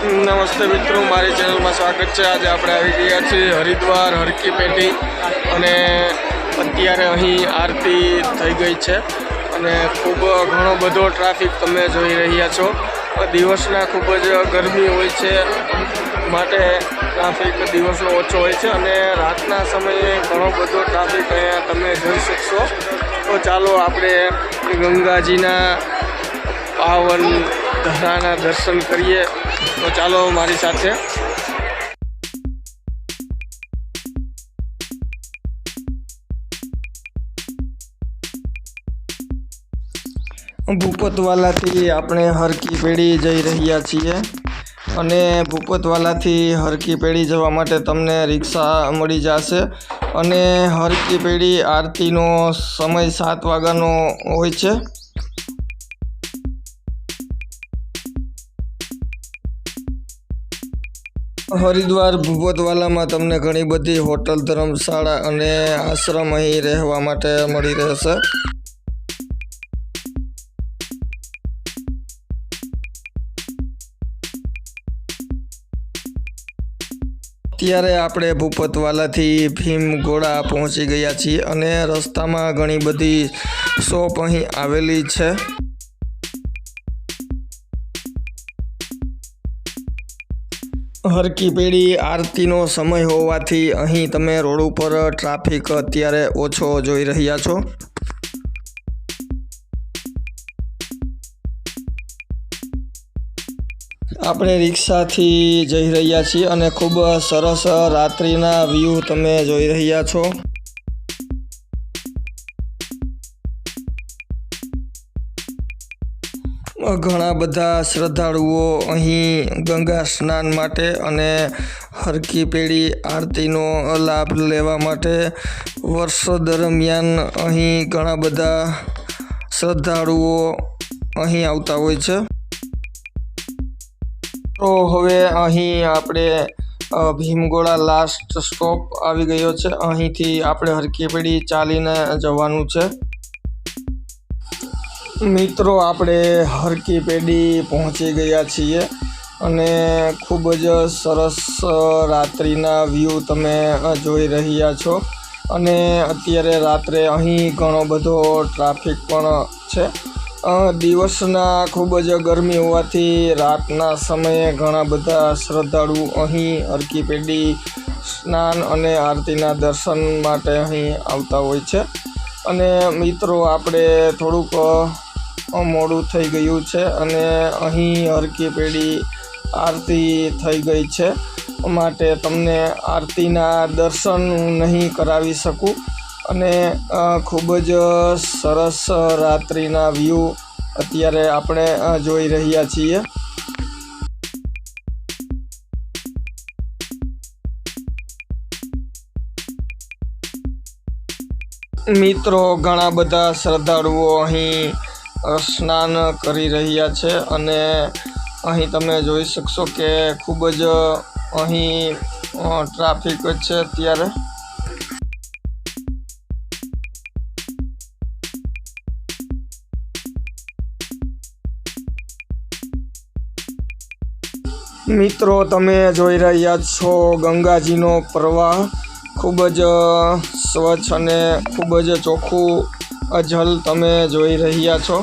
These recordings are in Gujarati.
નમસ્તે મિત્રો, મારી ચેનલમાં સ્વાગત છે. આજે આપણે આવી ગયા છીએ હરિદ્વાર હરકી પેટી અને અત્યારે અહીં આરતી થઈ ગઈ છે અને ખૂબ ઘણો બધો ટ્રાફિક તમે જોઈ રહ્યા છો. દિવસના ખૂબ જ ગરમી હોય છે માટે ટ્રાફિક દિવસનો ઓછો હોય છે અને રાતના સમયે ઘણો બધો ટ્રાફિક અહીંયા તમે જોઈ શકશો. તો ચાલો આપણે ગંગાજીના પાવન ધરાના દર્શન કરીએ. તો ચાલો મારી સાથે. ભૂપતવાલાથી આપણે હરકી પેઢી જઈ રહ્યા છીએ. અને ભૂપતવાલાથી હરકી પેઢી જવા માટે તમને રિક્ષા મળી જશે. અને હરકી પેઢી આરતીનો સમય સાત વાગ્યાનો હોય છે. હરિદ્વાર ભૂપતવાલામાં તમને ઘણી બધી હોટલ, ધર્મશાળા અને આશ્રમ અહીં રહેવા માટે મળી રહેશે. ત્યારે આપણે ભૂપતવાલાથી ભીમગોળા પહોંચી ગયા છીએ અને રસ્તામાં ઘણી બધી શોપ અહીં આવેલી છે. હરકી પેઢી આરતીનો સમય હોવાથી અહીં તમે રોડ ઉપર ટ્રાફિક અત્યારે ઓછો જોઈ રહ્યા છો. આપણે રિક્ષાથી જઈ રહ્યા છીએ અને ખૂબ સરસ રાત્રિના વ્યૂ તમે જોઈ રહ્યા છો. ઘણા બધા શ્રદ્ધાળુઓ અહીં ગંગા સ્નાન માટે અને હરકી પેઢી આરતીનો લાભ લેવા માટે વર્ષો દરમિયાન અહીં ઘણા બધા શ્રદ્ધાળુઓ અહીં આવતા હોય છે. તો હવે અહીં આપણે ભીમગોળા લાસ્ટ સ્ટોપ આવી ગયો છે. અહીંથી આપણે હરકી પેઢી ચાલીને જવાનું છે. મિત્રો, આપણે હરકી પેઢી પહોંચી ગયા છીએ અને ખૂબ જ સરસ રાત્રિના વ્યૂ તમે જોઈ રહ્યા છો. અને અત્યારે રાત્રે અહીં ઘણો બધો ટ્રાફિક પણ છે. દિવસના ખૂબ જ ગરમી હોવાથી રાતના સમયે ઘણા બધા શ્રદ્ધાળુ અહીં હરકી પેઢી સ્નાન અને આરતીના દર્શન માટે અહીં આવતા હોય છે. અને મિત્રો, આપણે થોડુંક મોડું થઈ ગયું છે અને અહીં હરકી પેઢી આરતી થઈ ગઈ છે માટે તમને આરતીના દર્શન નહીં કરાવી શકું અને ખૂબ જ સરસ રાત્રિના વ્યૂ અત્યારે આપણે જોઈ રહ્યા છીએ. મિત્રો, ઘણા બધા શ્રદ્ધાળુઓ અહીં સ્નાન કરી રહ્યા છે અને અહીં તમે જોઈ શકશો કે ખૂબ જ અહીં ટ્રાફિક છે અત્યારે. મિત્રો, તમે જોઈ રહ્યા છો ગંગાજીનો પ્રવાહ. ખૂબ જ સ્વચ્છ અને ખૂબ જ ચોખ્ખું જલ તમે જોઈ રહ્યા છો.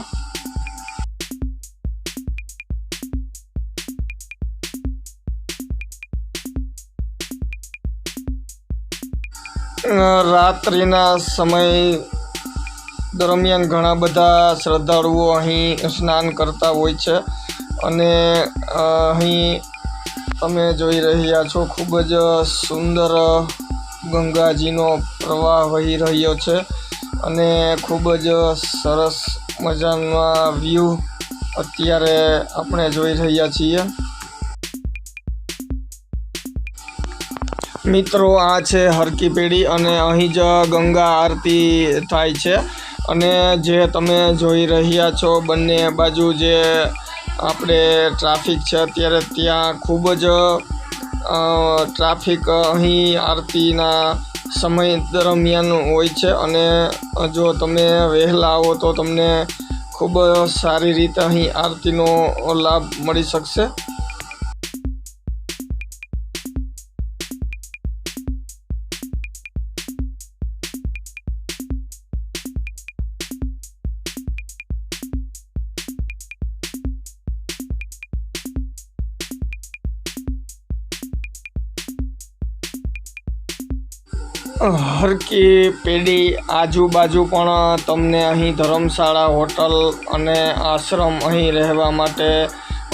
રાત્રિના સમય દરમિયાન ઘણા બધા શ્રદ્ધાળુઓ અહીં સ્નાન કરતા હોય છે અને અહીં તમે જોઈ રહ્યા છો ખૂબ જ સુંદર ગંગાજીનો પ્રવાહ વહી રહ્યો છે. અને ખૂબ જ સરસ મજાના વ્યૂ અત્યારે આપણે જોઈ રહ્યા છીએ. મિત્રો, આ છે હરકી પેઢી અને અહીં જ ગંગા આરતી થાય છે. અને જે તમે જોઈ રહ્યા છો, બંને બાજુ જે આપણે ટ્રાફિક છે, અત્યારે ત્યાં ખૂબ જ ટ્રાફિક અહીં આરતીના સમય દરમિયાન હોય છે અને જો તમે વહેલા આવો તો તમને ખૂબ સારી રીતે અહીં આરતીનો લાભ મળી શકશે. હરકી પેઢી આજુબાજુ પણ તમને અહીં ધર્મશાળા, હોટલ અને આશ્રમ અહીં રહેવા માટે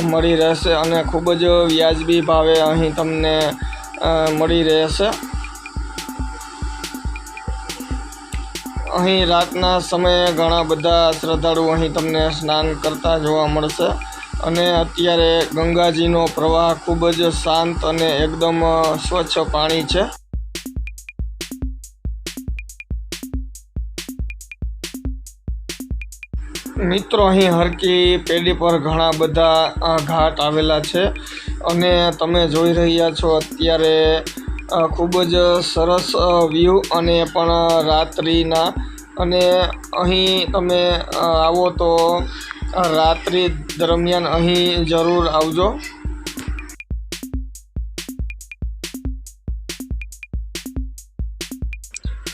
મળી રહેશે અને ખૂબ જ વ્યાજબી ભાવે અહીં તમને મળી રહેશે. અહીં રાતના સમયે ઘણા બધા શ્રદ્ધાળુ અહીં તમને સ્નાન કરતા જોવા મળશે અને અત્યારે ગંગાજીનો પ્રવાહ ખૂબ જ શાંત અને એકદમ સ્વચ્છ પાણી છે. મિત્રો, અહીં હરકી પેઢી પર ઘણા બધા ઘાટ આવેલા છે અને તમે જોઈ રહ્યા છો અત્યારે ખૂબ જ સરસ વ્યૂ અને પણ રાત્રિના. અને અહીં તમે આવો તો રાત્રિ દરમિયાન અહીં જરૂર આવજો.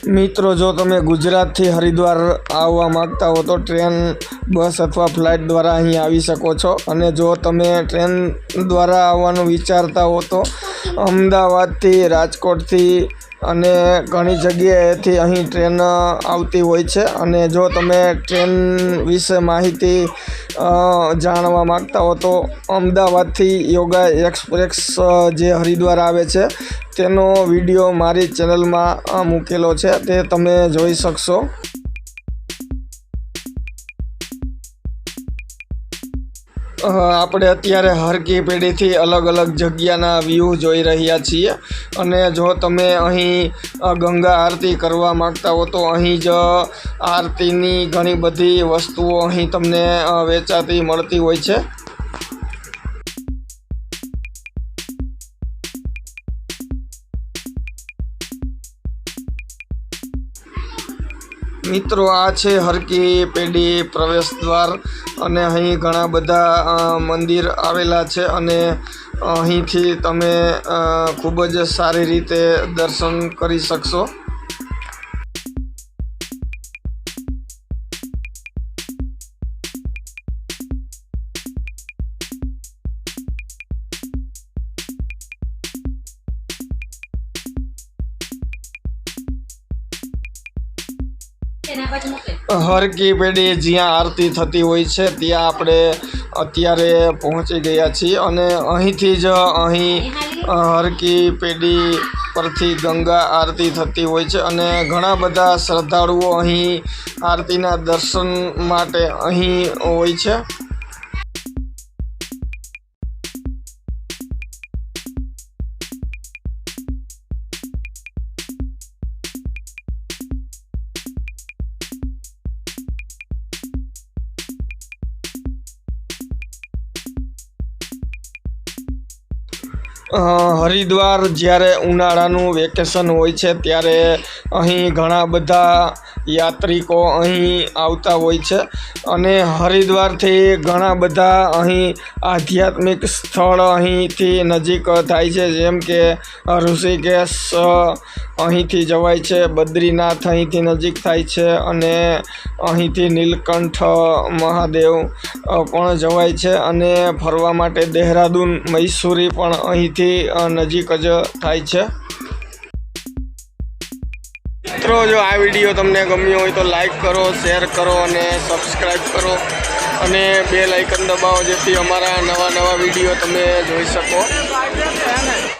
મિત્રો, જો તમે ગુજરાતથી હરિદ્વાર આવવા માંગતા હો તો ટ્રેન, બસ અથવા ફ્લાઇટ દ્વારા અહીં આવી શકો છો. અને જો તમે ટ્રેન દ્વારા આવવાનું વિચારતા હો તો અમદાવાદથી રાજકોટથી અને ઘણી જગ્યાએથી અહીં ટ્રેન આવતી હોય છે. અને જો તમે ટ્રેન વિશે માહિતી જાણવા માંગતા હો તો અમદાવાદથી યોગા એક્સપ્રેસ જે હરિદ્વાર આવે છે, તેનો વીડિયો મારી ચેનલમાં મૂકેલો છે. તે તમે જોઈ શકશો. આપણે અત્યારે હરકી પેઢીથી અલગ અલગ જગ્યાના વ્યૂ જોઈ રહ્યા છીએ. અને જો તમે અહીં ગંગા આરતી કરવા માંગતા હો તો અહીં જ આરતીની ઘણી બધી વસ્તુઓ અહીં તમને વેચાતી મળતી હોય છે. મિત્રો, આ છે હરકી પેઢી પ્રવેશ દ્વાર અને અહીં ઘણા બધા મંદિર આવેલા છે અને અહીંથી તમે ખૂબ જ સારી રીતે દર્શન કરી શકશો. હરકી પેઢી જ્યાં આરતી થતી હોય છે, ત્યાં આપણે અત્યારે પહોંચી ગયા છીએ અને અહીંથી જ અહીં હરકી પેઢી પરથી ગંગા આરતી થતી હોય છે અને ઘણા બધા શ્રદ્ધાળુઓ અહીં આરતીના દર્શન માટે અહીં હોય છે. હરિદ્વાર જ્યારે ઉનાળાનું વેકેશન હોય છે, ત્યારે અહીં ઘણા બધા યાત્રિકો અહીં આવતા હોય છે. અને હરિદ્વારથી ઘણા બધા અહીં આધ્યાત્મિક સ્થળ અહીંથી નજીક થાય છે, જેમ કે ઋષિકેશ અહીંથી જવાય છે, બદ્રીનાથ અહીંથી નજીક થાય છે અને અહીંથી નીલકંઠ મહાદેવ પણ જવાય છે અને ફરવા માટે દેહરાદૂન, મૈસૂરી પણ અહીંથી નજીક જ થાય છે. મિત્રો, જો આ વીડિયો તમને ગમ્યો હોય તો લાઈક કરો શેર કરો અને સબસ્ક્રાઈબ કરો. અને બે લાઇકન દબાવો જેથી અમારા નવા નવા વીડિયો તમે જોઈ શકો.